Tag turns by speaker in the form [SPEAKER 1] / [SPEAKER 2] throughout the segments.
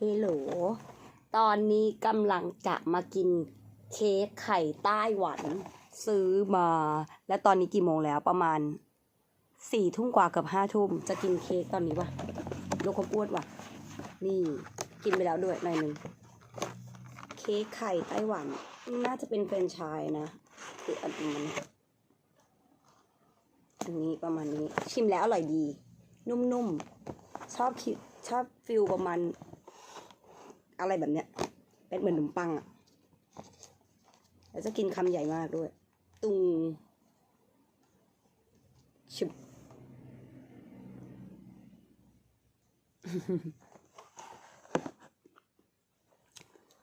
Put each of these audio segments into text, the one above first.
[SPEAKER 1] เฮลโหล ตอนนี้กำลังจะมากินเค้กไข่ไต้หวันซื้อมา และตอนนี้กี่โมงแล้วประมาณสี่ทุ่มกว่าเกือบห้าทุ่มจะกินเค้กตอนนี้วะลูกความอ้วนวะนี่กินไปแล้วด้วยหน่อยหนึ่งเค้กไข่ไต้หวัน น่าจะเป็นแฟรนไชส์นะคืออันนี้มันอันนี้ประมาณนี้ชิมแล้วอร่อยดี นุ่มๆชอบคิดชอบฟิลประมาณ อะไรแบบเนี้ย เป็นเหมือนขนมปังอะ่ะแล้วจะกินคำใหญ่มากด้วย ตุงชุบ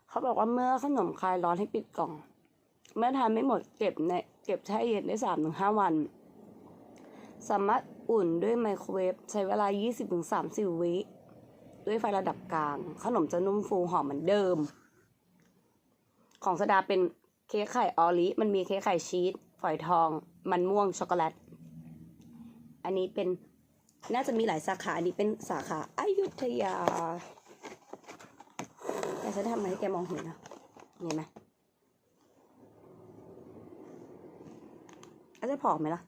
[SPEAKER 1] เขาบอกว่าเมื่อขนมคลายร้อนให้ปิดกล่อง เมื่อทานไม่หมดเก็บในเก็บแช่เย็นได้สามถึงห้าวัน สามารถอุ่นด้วยไมโครเวฟใช้เวลา 20-30 วิ ด้วยไฟระดับกลาง ขนมจะนุ่มฟูหอมเหมือนเดิม ของสดาเป็นเค้กไข่ออริมันมีเค้กไข่ชีสฝอยทอง มันม่วงช็อกโกแลต อันนี้เป็นน่าจะมีหลายสาขา อันนี้เป็นสาขาอายุทยาแต่ฉันทำไงให้แกมองเห็นนะเห็นไหมอาจจะผอมไหมล่ะ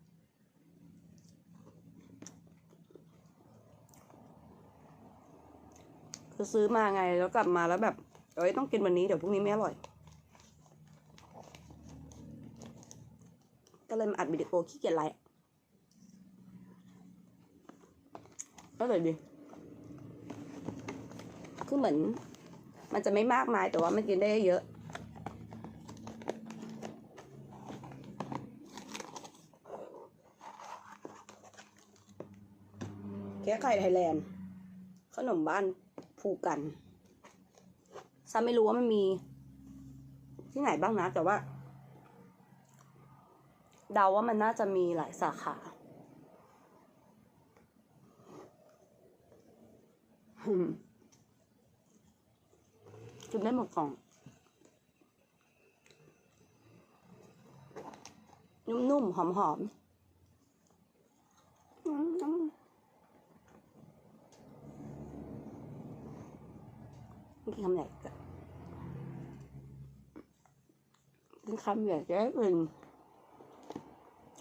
[SPEAKER 1] คือซื้อมาไงแล้วกลับมาแล้วแบบเอ้ยต้องกินวันนี้เดี๋ยวพรุ่งนี้ไม่อร่อย ก็เลยมาอัดวิดีโอขี้เกียจไลฟ์ก็เลยดีคือเหมือน มันจะไม่มากมายแต่ว่ามันกินได้เยอะเค้กไข่ไทยแลนด์ขนมบ้าน ภูกันซันไม่รู้ว่ามันมี ที่ไหนบ้างนะแต่ว่าเดาว่ามันน่าจะมีหลายสาขาอืมได้หมดกล่อง นุ่มๆ หอมๆอืม กินคำใหญ่ก่อนกินคำใหญ่จะเป็น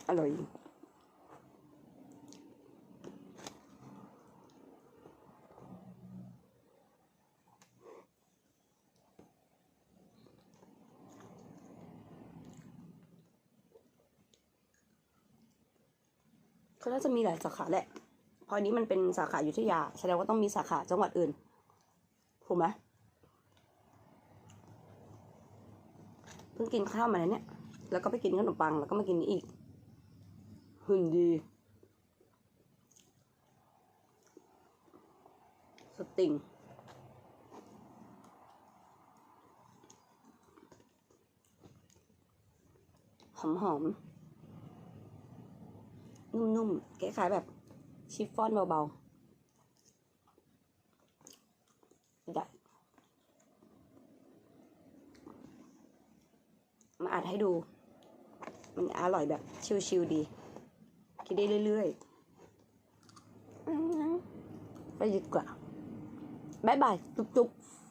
[SPEAKER 1] อร่อยก็น่าจะมีหลายสาขาแหละ พอนนี้มันเป็นสาขาอยุธยา แสดงว่าต้องมีสาขาจังหวัดอื่น ถูกไหม เพิ่งกินข้าวมาแล้วเนี่ย แล้วก็ไปกินขนมปัง แล้วก็มากินนี้อีก หุ่นดี สติงหอมหอมๆนุ่มๆคล้ายๆแบบชิฟฟ่อนเบาๆได้ มาอัดให้ดู มันอร่อยแบบชิวๆดี กินได้เรื่อยๆไปดีกว่า บ๊ายบาย จุ๊บๆ